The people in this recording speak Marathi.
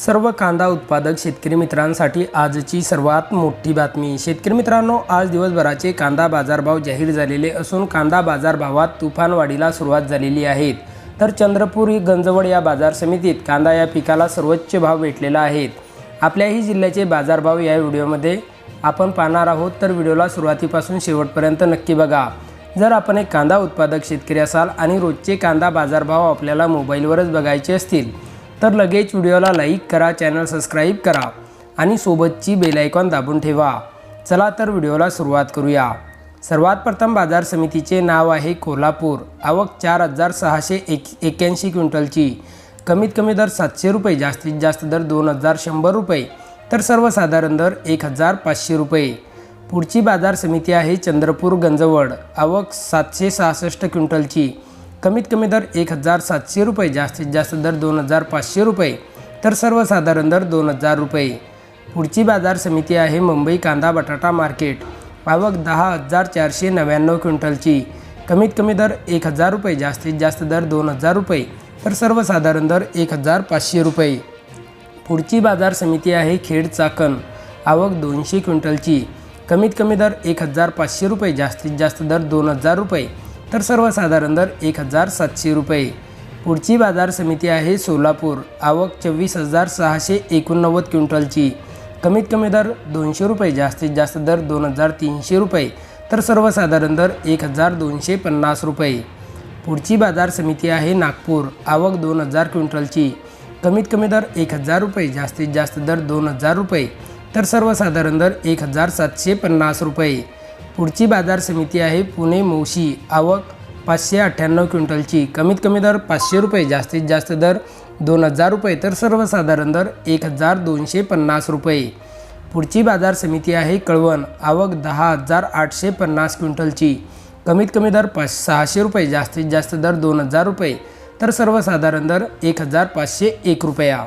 सर्व कांदा उत्पादक शेतकरी मित्रांसाठी आजची सर्वात मोठी बातमी. शेतकरी मित्रांनो आज दिवसभराचे कांदा बाजारभाव जाहीर झालेले असून कांदा बाजारभावात तुफानवाढीला सुरुवात झालेली आहे. तर चंद्रपूर गंजवड या बाजार समितीत कांदा या पिकाला सर्वोच्च भाव भेटलेला आहे. आपल्याही जिल्ह्याचे बाजारभाव या व्हिडिओमध्ये आपण पाहणार आहोत. तर व्हिडिओला सुरुवातीपासून शेवटपर्यंत नक्की बघा. जर आपण एक कांदा उत्पादक शेतकरी असाल आणि रोजचे कांदा बाजारभाव आपल्याला मोबाईलवरच बघायचे असतील तर लगेच व्हिडिओला लाईक करा चॅनल सबस्क्राईब करा आणि सोबतची बेलायकॉन दाबून ठेवा. चला तर व्हिडिओला सुरुवात करूया. सर्वात प्रथम बाजार समितीचे नाव आहे कोल्हापूर. आवक चार हजार सहाशे एक एक्याऐंशी क्विंटलची. कमीत कमी दर सातशे रुपये जास्तीत जास्त दर दोन हजार शंभर रुपये तर सर्वसाधारण दर एक हजार पाचशे रुपये. पुढची बाजार समिती आहे चंद्रपूर गंजवड. आवक सातशे सहासष्ट क्विंटलची. कमीत कमी दर एक हजार सातशे रुपये जास्तीत जास्त दर दोन हजार पाचशे रुपये तर सर्वसाधारण दर दोन हजार रुपये. पुढची बाजार समिती आहे मुंबई कांदा बटाटा मार्केट. आवक दहा हजार चारशे नव्याण्णव क्विंटलची. कमीत कमी दर एक हजार रुपये जास्तीत जास्त दर दोन हजार रुपये तर सर्वसाधारण दर एक हजार पाचशे रुपये. पुढची बाजार समिती आहे खेड चाकण. आवक दोनशे क्विंटलची. कमीत कमी दर एक हजार पाचशे रुपये जास्तीत जास्त दर दोन हजार रुपये तर सर्वसाधारण दर एक हजार सातशे रुपये. पुढची बाजार समिती आहे सोलापूर. आवक चोवीस हजार सहाशे एकोणनव्वद क्विंटलची. कमीत कमी दर दोनशे रुपये जास्तीत जास्त दर दोन हजार तीनशे रुपये. तर सर्वसाधारण दर एक हजार दोनशे पन्नास रुपये. पुढची बाजार समिती आहे नागपूर. आवक दोन हजार क्विंटलची. कमीत कमी दर एक हजार रुपये जास्तीत जास्त दर दोन हजार रुपये. तर सर्वसाधारण दर एक हजार सातशे पन्नास रुपये. पुढची बाजार समिती आहे पुणे मोशी. आवक पाचशे अठ्ठ्याण्णव क्विंटलची. कमीत कमी दर पाचशे रुपये जास्तीत जास्त दर दोन हजार रुपये तर सर्वसाधारण दर एक हजार दोनशे पन्नास रुपये. पुढची बाजार समिती आहे कळवण. आवक दहा हजार आठशे पन्नास क्विंटलची. कमीत कमी दर पाच सहाशे रुपये जास्तीत जास्त दर दोन हजार रुपये तर सर्वसाधारण दर एक हजार पाचशे एक रुपया.